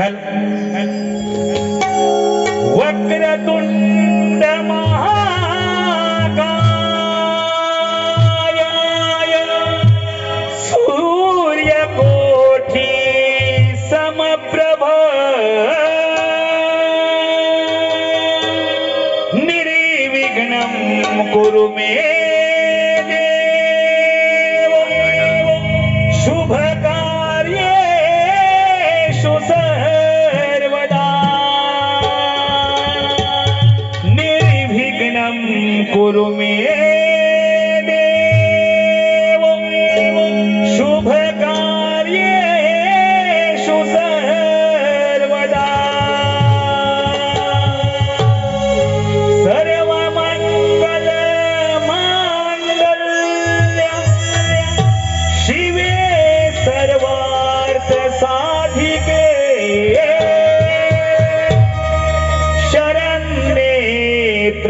help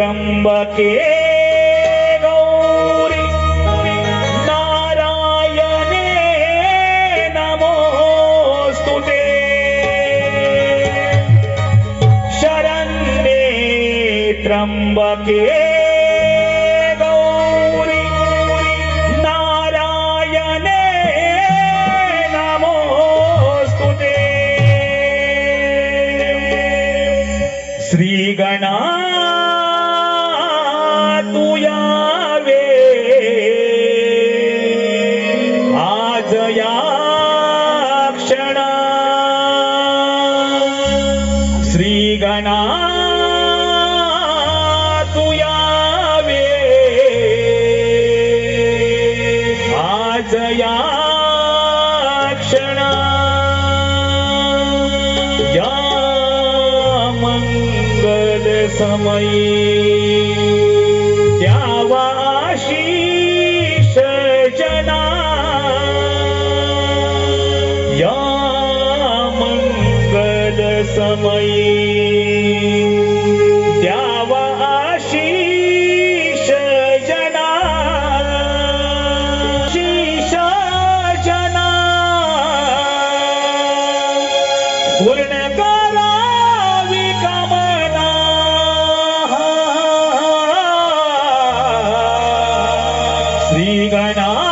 त्र्यम्बके गौरि नारायणे नमोऽस्तु ते शरण्ये त्र्यम्बके गौरि नारायणे नमोऽस्तु ते श्रीगणा Sri Gana.